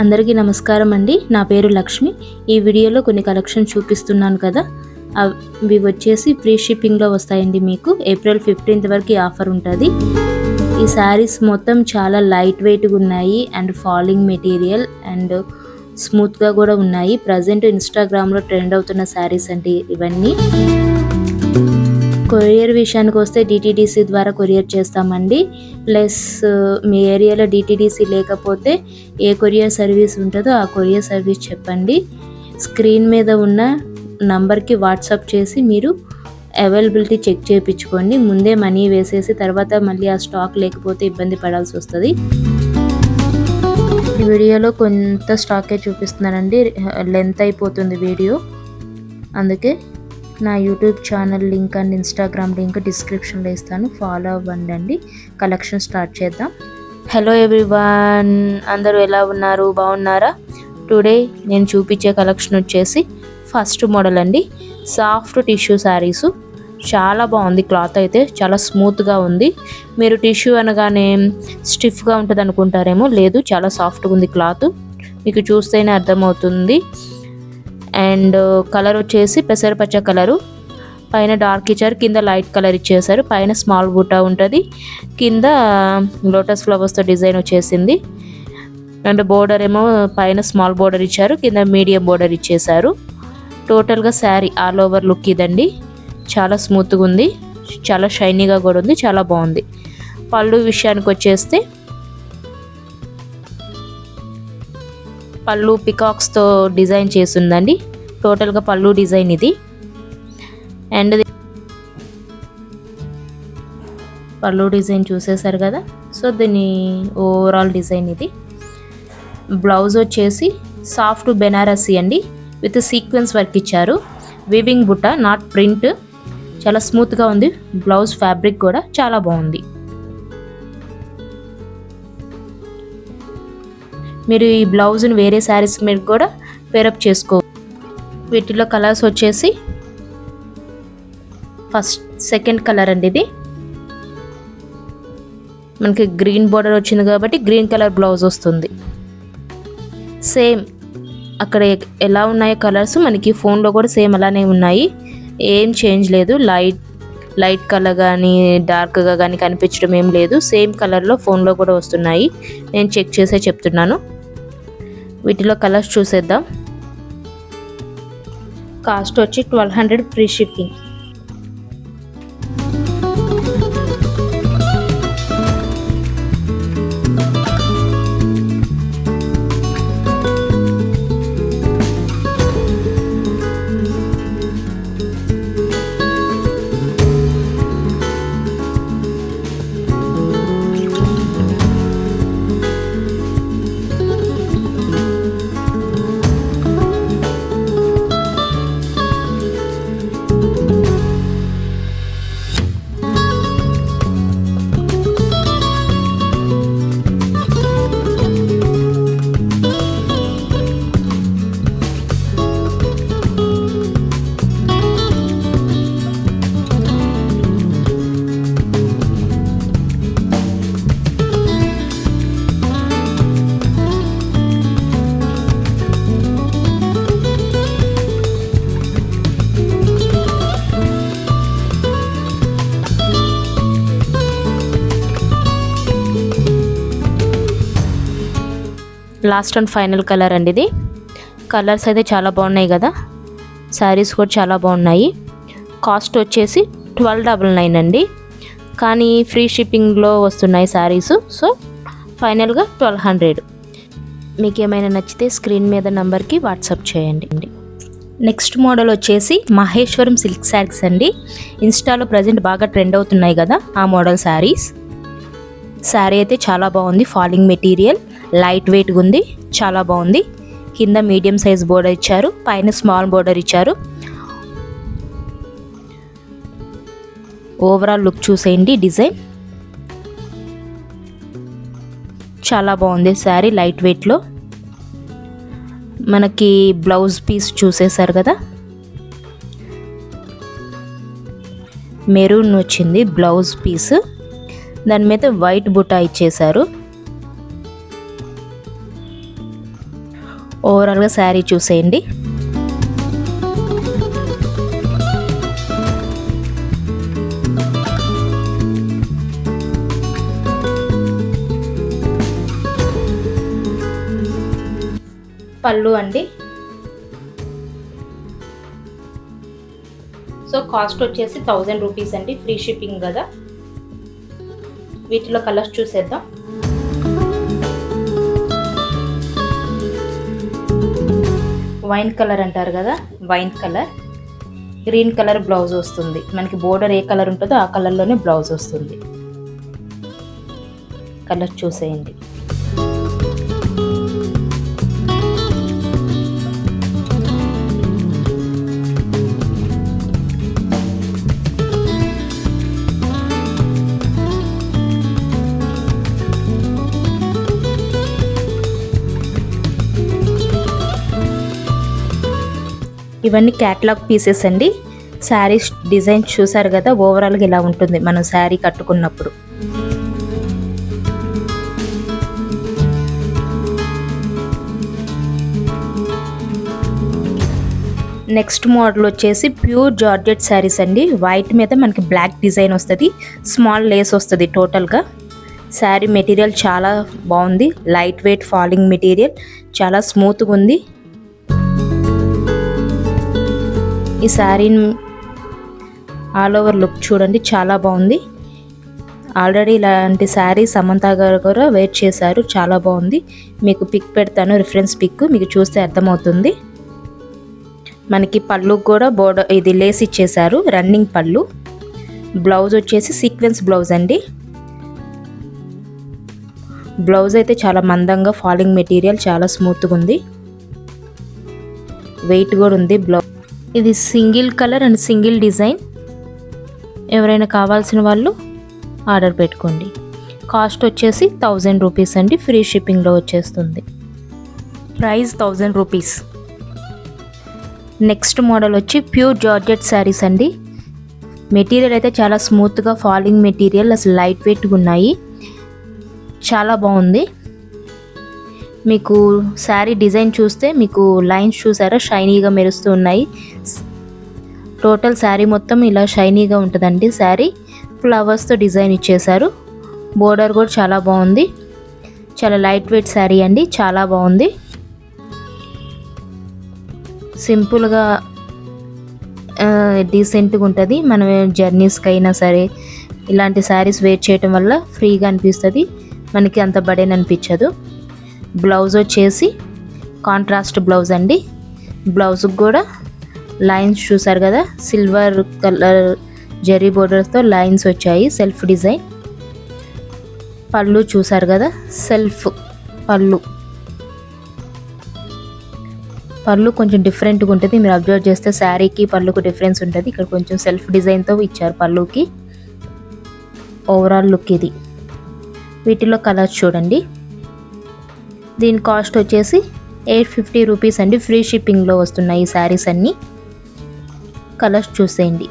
అందరికీ నమస్కారం అండి. నా పేరు లక్ష్మి. ఈ వీడియోలో కొన్ని కలెక్షన్ చూపిస్తున్నాను కదా. అవి వచ్చేసి ఫ్రీ షిప్పింగ్లో వస్తాయండి మీకు. ఏప్రిల్ ఫిఫ్టీన్త్ వరకు ఆఫర్ ఉంటుంది. ఈ శారీస్ మొత్తం చాలా లైట్ వెయిట్గా ఉన్నాయి. అండ్ ఫాలింగ్ మెటీరియల్ అండ్ స్మూత్గా కూడా ఉన్నాయి. ప్రజెంట్ ఇన్స్టాగ్రామ్లో ట్రెండ్ అవుతున్న శారీస్ అండి ఇవన్నీ. కొరియర్ విషయానికి వస్తే డిటీడీసీ ద్వారా కొరియర్ చేస్తామండి. ప్లస్ మీ ఏరియాలో డిటీడీసీ లేకపోతే ఏ కొరియర్ సర్వీస్ ఉంటుందో ఆ కొరియర్ సర్వీస్ చెప్పండి. స్క్రీన్ మీద ఉన్న నంబర్కి వాట్సాప్ చేసి మీరు అవైలబిలిటీ చెక్ చేయించుకోండి. ముందే మనీ వేసేసి తర్వాత మళ్ళీ ఆ స్టాక్ లేకపోతే ఇబ్బంది పడాల్సి వస్తుంది. వీడియోలో కొంత స్టాకే చూపిస్తున్నానండి. లెంత్ అయిపోతుంది వీడియో. అందుకే నా YouTube channel link and Instagram link డిస్క్రిప్షన్లో ఇస్తాను. ఫాలో అవ్వండి అండి కలెక్షన్ స్టార్ట్ చేద్దాం. హలో ఎవ్రీవన్ అందరూ ఎలా ఉన్నారు? బాగున్నారా? టుడే నేను చూపించే కలెక్షన్ వచ్చేసి ఫస్ట్ మోడల్ అండి. Soft tissue saris. చాలా బాగుంది. క్లాత్ అయితే చాలా స్మూత్గా ఉంది. మీరు టిష్యూ అనగానే స్టిఫ్గా ఉంటుంది అనుకుంటారేమో లేదు చాలా సాఫ్ట్గా ఉంది క్లాత్. మీకు చూస్తేనే అర్థమవుతుంది. అండ్ కలర్ వచ్చేసి పెసరపచ్చ కలరు. పైన డార్క్ ఇచ్చారు కింద లైట్ కలర్ ఇచ్చేసారు పైన స్మాల్ బూటా ఉంటుంది. కింద లోటస్ ఫ్లవర్స్తో డిజైన్ వచ్చేసింది. అండ్ బోర్డర్ ఏమో పైన స్మాల్ బోర్డర్ ఇచ్చారు కింద మీడియం బోర్డర్ ఇచ్చేసారు టోటల్గా శారీ ఆల్ ఓవర్ లుక్ ఇదండి. చాలా స్మూత్గా ఉంది. చాలా షైనీగా కూడా ఉంది చాలా బాగుంది. పళ్ళు విషయానికి వచ్చేస్తే పళ్ళు పికాక్స్తో డిజైన్ చేసిందండి టోటల్గా పళ్ళు డిజైన్ ఇది. అండ్ పళ్ళు డిజైన్ చూసేసారు కదా? సో దీని ఓవరాల్ డిజైన్ ఇది. బ్లౌజ్ వచ్చేసి సాఫ్ట్ బెనారసీ అండి. విత్ సీక్వెన్స్ వర్క్ ఇచ్చారు. వివింగ్ బుట్ట నాట్ ప్రింట్ చాలా స్మూత్గా ఉంది. బ్లౌజ్ ఫ్యాబ్రిక్ కూడా చాలా బాగుంది. మీరు ఈ బ్లౌజ్ని వేరే శారీస్ మీరు కూడా పేరప్ చేసుకో వీటిలో కలర్స్ వచ్చేసి ఫస్ట్ సెకండ్ కలర్ అండి ఇది. మనకి గ్రీన్ బోర్డర్ వచ్చింది కాబట్టి గ్రీన్ కలర్ బ్లౌజ్ వస్తుంది. సేమ్ అక్కడ ఎలా ఉన్నాయో కలర్స్ మనకి ఫోన్లో కూడా సేమ్ అలానే ఉన్నాయి. ఏం చేంజ్ లేదు. లైట్ లైట్ కలర్ కానీ డార్క్గా కానీ కనిపించడం ఏం లేదు. సేమ్ కలర్లో ఫోన్లో కూడా వస్తున్నాయి. నేను చెక్ చేసే చెప్తున్నాను. వీటిలో కలర్స్ చూసేద్దాం. కాస్ట్ వచ్చి twelve hundred free shipping. Last and final colour అండి ఇది. కలర్స్ అయితే చాలా బాగున్నాయి కదా. శారీస్ కూడా చాలా బాగున్నాయి. కాస్ట్ వచ్చేసి ట్వెల్వ్ డబల్ నైన్ అండి. కానీ ఫ్రీ షిప్పింగ్లో వస్తున్నాయి శారీస్. సో ఫైనల్గా ట్వెల్వ్ హండ్రెడ్. మీకు ఏమైనా నచ్చితే స్క్రీన్ మీద నంబర్కి వాట్సాప్ చేయండి. నెక్స్ట్ మోడల్ వచ్చేసి మహేశ్వరం సిల్క్ శారీస్ అండి. ఇన్స్టాలో ప్రజెంట్ బాగా ట్రెండ్ అవుతున్నాయి కదా ఆ మోడల్ శారీస్. శారీ అయితే చాలా బాగుంది. Falling material. లైట్ వెయిట్గా ఉంది చాలా బాగుంది. కింద మీడియం సైజ్ బోర్డర్ ఇచ్చారు పైన స్మాల్ బోర్డర్ ఇచ్చారు. ఓవరాల్ లుక్ చూసేయండి డిజైన్. చాలా బాగుంది శారీ లైట్ వెయిట్లో మనకి బ్లౌజ్ పీస్ చూసేశారు కదా. మెరూన్ వచ్చింది బ్లౌజ్ పీస్. దాని మీద వైట్ బుటా ఇచ్చేశారు. ఓవరాల్గా శారీ చూసేయండి. పళ్ళు అండి. సో కాస్ట్ వచ్చేసి థౌజండ్ రూపీస్ అండి ఫ్రీ షిప్పింగ్ కదా. వీటిలో కలర్స్ చూసేద్దాం. వైన్ కలర్ అంటారు కదా wine colour. Green colour blouse వస్తుంది. మనకి బోర్డర్ ఏ కలర్ ఉంటుందో ఆ కలర్లోనే బ్లౌజ్ వస్తుంది. కలర్ చూసేయండి. ఇవన్నీ క్యాట్లాగ్ పీసెస్ అండి. శారీస్ డిజైన్ చూసారు కదా ఓవరాల్గా ఇలా ఉంటుంది మనం శారీ కట్టుకున్నప్పుడు. నెక్స్ట్ మోడల్ వచ్చేసి ప్యూర్ జార్జెట్ శారీస్ అండి. వైట్ మీద మనకి బ్లాక్ డిజైన్ వస్తుంది. స్మాల్ లేస్ వస్తుంది టోటల్గా శారీ మెటీరియల్ చాలా బాగుంది. లైట్ వెయిట్ ఫాలింగ్ మెటీరియల్ చాలా స్మూత్గా ఉంది. ఈ శారీ ఆల్ ఓవర్ లుక్ చూడండి చాలా బాగుంది. ఆల్రెడీ ఇలాంటి శారీ సమంత గారు కూడా వెయిట్ చేశారు చాలా బాగుంది. మీకు పిక్ పెడతాను రిఫరెన్స్ పిక్ మీకు చూస్తే అర్థమవుతుంది. మనకి పళ్ళు కూడా బోర్డర్ ఇది లేస్ ఇచ్చేసారు రన్నింగ్ పళ్ళు. బ్లౌజ్ వచ్చేసి సీక్వెన్స్ బ్లౌజ్ అండి. బ్లౌజ్ అయితే చాలా మందంగా ఫాలింగ్ మెటీరియల్ చాలా స్మూత్గా ఉంది. వెయిట్ కూడా ఉంది బ్లౌజ్ ఇది single colour and single design. ఎవరైనా కావాల్సిన వాళ్ళు ఆర్డర్ పెట్టుకోండి. కాస్ట్ వచ్చేసి థౌజండ్ రూపీస్ అండి ఫ్రీ షిప్పింగ్లో వచ్చేస్తుంది. Price thousand rupees. Next model వచ్చి ప్యూర్ జార్జెట్ శారీస్ అండి. మెటీరియల్ అయితే చాలా స్మూత్గా ఫాలింగ్ మెటీరియల్ అసలు లైట్ వెయిట్గా ఉన్నాయి. చాలా బాగుంది. మీకు శారీ డిజైన్ చూస్తే మీకు లైన్స్ చూసారా? షైనీగా మెరుస్తూ ఉన్నాయి. టోటల్ శారీ మొత్తం ఇలా షైనీగా ఉంటుందండి శారీ. ఫ్లవర్స్తో డిజైన్ ఇచ్చేశారు. బోర్డర్ కూడా చాలా బాగుంది. చాలా లైట్ వెయిట్ శారీ అండి. చాలా బాగుంది. సింపుల్గా డీసెంట్గా ఉంటుంది. మనం జర్నీస్కి అయినా సరే ఇలాంటి శారీస్ వేర్ చేయటం వల్ల ఫ్రీగా అనిపిస్తుంది. మనకి అంత బడేన్ అనిపించదు. బ్లౌజ్ వచ్చేసి కాంట్రాస్ట్ బ్లౌజ్ అండి. బ్లౌజ్కి కూడా లైన్స్ చూసారు కదా సిల్వర్ కలర్ జరీ బోర్డర్స్తో లైన్స్ వచ్చాయి సెల్ఫ్ డిజైన్. పళ్ళు చూసారు కదా సెల్ఫ్ పళ్ళు. పళ్ళు కొంచెం డిఫరెంట్గా ఉంటుంది. మీరు అబ్జర్వ్ చేస్తే శారీకి పళ్ళుకు డిఫరెన్స్ ఉంటుంది. ఇక్కడ కొంచెం సెల్ఫ్ డిజైన్తో ఇచ్చారు పళ్ళుకి. ఓవరాల్ లుక్ ఇది. వీటిలో కలర్స్ చూడండి. దీని కాస్ట్ వచ్చేసి ఎయిట్ ఫిఫ్టీ రూపీస్ అండి. ఫ్రీ షిప్పింగ్లో వస్తున్నాయి ఈ శారీస్ అన్నీ. కలర్స్ చూసేయండి.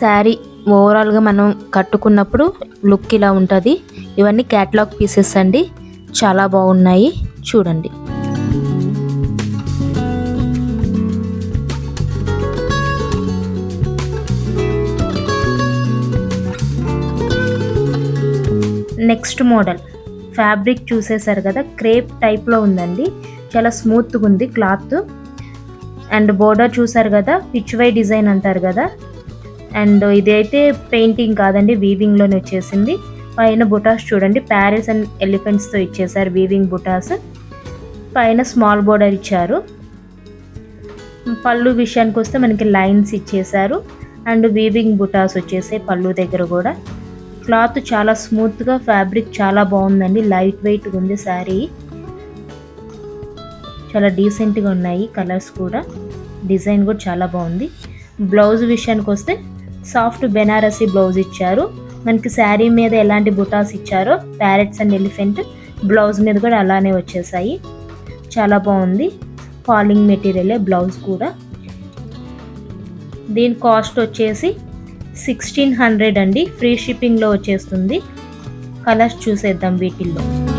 శారీ ఓవరాల్గా మనం కట్టుకున్నప్పుడు లుక్ ఇలా ఉంటుంది. ఇవన్నీ క్యాట్లాగ్ పీసెస్ అండి. చాలా బాగున్నాయి. చూడండి. Next model. ఫ్యాబ్రిక్ చూసేసారు కదా క్రేప్ టైప్లో ఉందండి. చాలా స్మూత్గా ఉంది క్లాత్. అండ్ బోర్డర్ చూసారు కదా పిచ్ వై డిజైన్ అంటారు కదా. అండ్ ఇది అయితే పెయింటింగ్ కాదండి వీవింగ్లోనే వచ్చేసింది. పైన బుటాస్ చూడండి ప్యారిస్ అండ్ ఎలిఫెంట్స్తో ఇచ్చేసారు వీవింగ్ బుటాస్. పైన స్మాల్ బోర్డర్ ఇచ్చారు. పళ్ళు విషయానికి వస్తే మనకి లైన్స్ ఇచ్చేసారు అండ్ వీవింగ్ బుటాస్ వచ్చేసాయి పళ్ళు దగ్గర కూడా. క్లాత్ చాలా స్మూత్గా ఫ్యాబ్రిక్ చాలా బాగుందండి. లైట్ వెయిట్గా ఉంది శారీ. చాలా డీసెంట్గా ఉన్నాయి కలర్స్ కూడా. డిజైన్ కూడా చాలా బాగుంది. బ్లౌజ్ విషయానికి వస్తే సాఫ్ట్ బెనారసీ బ్లౌజ్ ఇచ్చారు. మనకి శారీ మీద ఎలాంటి బుటాస్ ఇచ్చారో ప్యారెట్స్ అండ్ ఎలిఫెంట్ బ్లౌజ్ మీద కూడా అలానే వచ్చేసాయి. చాలా బాగుంది. ఫాలింగ్ మెటీరియలే బ్లౌజ్ కూడా. దీని కాస్ట్ వచ్చేసి సిక్స్టీన్ హండ్రెడ్ అండి. ఫ్రీ షిప్పింగ్లో వచ్చేస్తుంది. కలర్స్ చూసేద్దాం వీటిల్లో.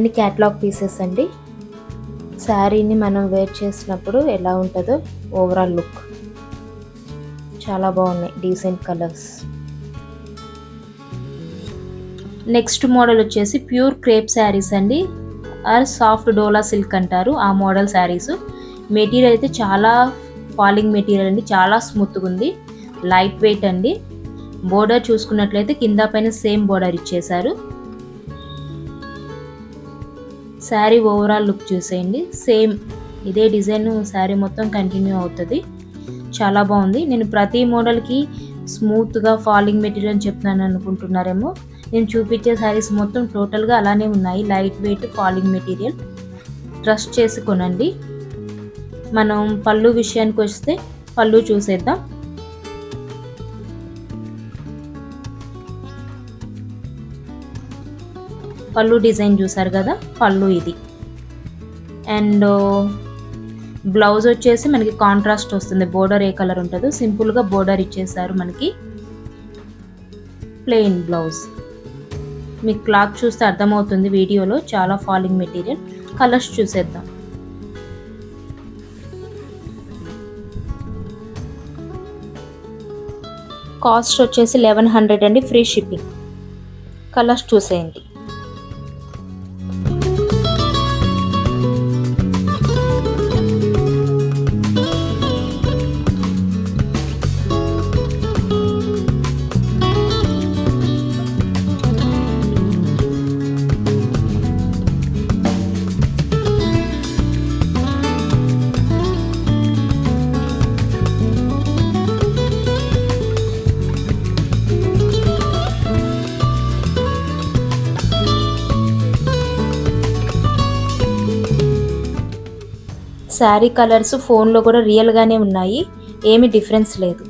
ఇవన్నీ క్యాట్లాగ్ పీసెస్ అండి. శారీని మనం వేర్ చేసినప్పుడు ఎలా ఉంటుందో ఓవరాల్ లుక్ చాలా బాగున్నాయి డీసెంట్ కలర్స్ నెక్స్ట్ మోడల్ వచ్చేసి ప్యూర్ క్రేప్ శారీస్ అండి. ఆర్ సాఫ్ట్ డోలా సిల్క్ అంటారు ఆ మోడల్ శారీస్ మెటీరియల్ అయితే చాలా ఫాలింగ్ మెటీరియల్ అండి చాలా స్మూత్గా ఉంది. లైట్ వెయిట్ అండి. బోర్డర్ చూసుకున్నట్లయితే కింద పైన సేమ్ బోర్డర్ ఇచ్చేశారు. శారీ ఓవరాల్ లుక్ చూసేయండి. సేమ్ ఇదే డిజైన్ శారీ మొత్తం కంటిన్యూ అవుతుంది. చాలా బాగుంది. నేను ప్రతి మోడల్కి స్మూత్గా ఫాలింగ్ మెటీరియల్ అని చెప్తున్నాను అనుకుంటున్నారేమో. నేను చూపించే శారీస్ మొత్తం టోటల్గా అలానే ఉన్నాయి. Light weight falling material trust చేసుకొనండి. మనం పళ్ళు విషయానికి వస్తే పళ్ళు చూసేద్దాం. పళ్ళు డిజైన్ చూసారు కదా పళ్ళు ఇది. అండ్ బ్లౌజ్ వచ్చేసి మనకి కాంట్రాస్ట్ వస్తుంది బోర్డర్ ఏ కలర్ ఉంటుందో సింపుల్గా బోర్డర్ ఇచ్చేసారు మనకి. Plain blouse. మీకు క్లాత్ చూస్తే అర్థమవుతుంది వీడియోలో చాలా ఫాలింగ్ మెటీరియల్. కలర్స్ చూసేద్దాం. కాస్ట్ వచ్చేసి లెవెన్ హండ్రెడ్ అండి ఫ్రీ షిప్పింగ్. కలర్స్ చూసేయండి. శారీ కలర్స్ ఫోన్లో కూడా రియల్గానే ఉన్నాయి. ఏమి డిఫరెన్స్ లేదు.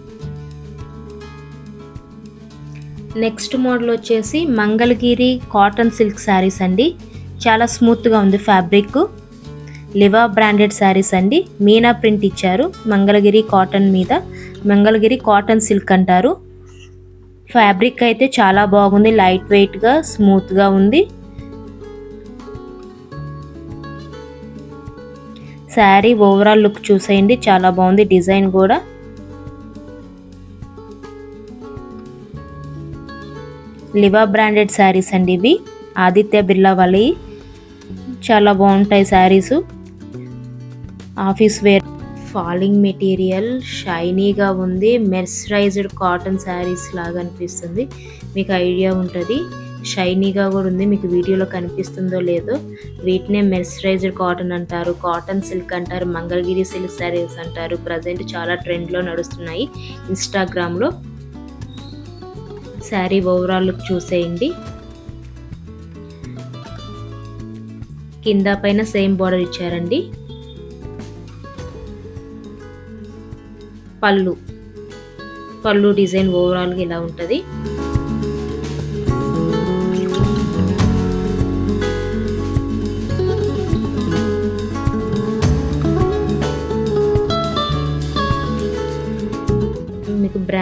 నెక్స్ట్ మోడల్ వచ్చేసి మంగళగిరి కాటన్ సిల్క్ శారీస్ అండి. చాలా స్మూత్గా ఉంది ఫ్యాబ్రిక్. లివా బ్రాండెడ్ శారీస్ అండి. మీనా ప్రింట్ ఇచ్చారు మంగళగిరి కాటన్ మీద. మంగళగిరి కాటన్ సిల్క్ అంటారు. ఫ్యాబ్రిక్ అయితే చాలా బాగుంది లైట్ వెయిట్గా స్మూత్గా ఉంది. శారీ ఓవరాల్ లుక్ చూసేయండి. చాలా బాగుంది. డిజైన్ కూడా. లివా బ్రాండెడ్ శారీస్ అండి ఇవి. ఆదిత్య బిర్లా వాళ్ళవి చాలా బాగుంటాయి saris. Office wear falling material షైనీగా ఉంది. మెర్సరైజ్డ్ కాటన్ శారీస్ లాగా అనిపిస్తుంది. మీకు ఐడియా ఉంటుంది. షైనీగా కూడా ఉంది. మీకు వీడియోలో కనిపిస్తుందో లేదో వీటినే మెర్సరైజ్డ్ కాటన్ అంటారు. కాటన్ సిల్క్ అంటారు. మంగళగిరి సిల్క్ శారీస్ అంటారు. ప్రజెంట్ చాలా ట్రెండ్లో నడుస్తున్నాయి. ఇన్స్టాగ్రామ్లో శారీ ఓవరాల్ లుక్ చూసేయండి. కింద పైన సేమ్ బార్డర్ ఇచ్చారండి. పళ్ళు. పళ్ళు డిజైన్ ఓవరాల్గా ఇలా ఉంటుంది.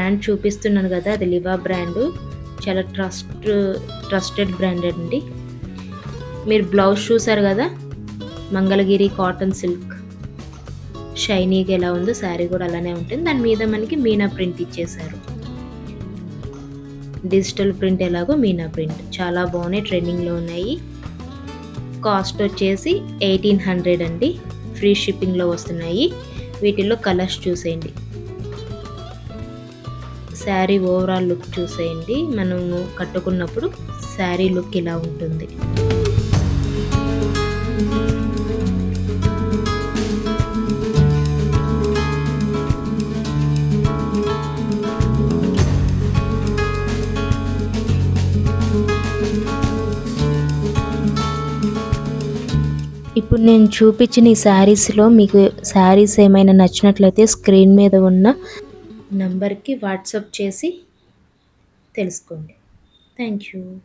బ్రాండ్ చూపిస్తున్నాను కదా అది లివా బ్రాండ్ చాలా ట్రస్ట్ ట్రస్టెడ్ బ్రాండ్ అండి. మీరు బ్లౌజ్ చూసారు కదా మంగళగిరి కాటన్ సిల్క్ షైనీగా ఎలా ఉందో శారీ కూడా అలానే ఉంటుంది. దాని మీద మనకి మీనా ప్రింట్ ఇచ్చేశారు. డిజిటల్ ప్రింట్ ఎలాగో మీనా ప్రింట్ చాలా బాగున్నాయి ట్రెండింగ్లో ఉన్నాయి. కాస్ట్ వచ్చేసి ఎయిటీన్ హండ్రెడ్ అండి. ఫ్రీ షిప్పింగ్లో వస్తున్నాయి. వీటిల్లో కలర్స్ చూసేయండి. శారీ ఓవరాల్ లుక్ చూసేయండి. మనము కట్టుకున్నప్పుడు శారీ లుక్ ఇలా ఉంటుంది. ఇప్పుడు నేను చూపించిన ఈ శారీస్లో మీకు శారీస్ ఏమైనా నచ్చినట్లయితే స్క్రీన్ మీద ఉన్న నంబర్కి వాట్సాప్ చేసి తెలుసుకోండి. Thank you.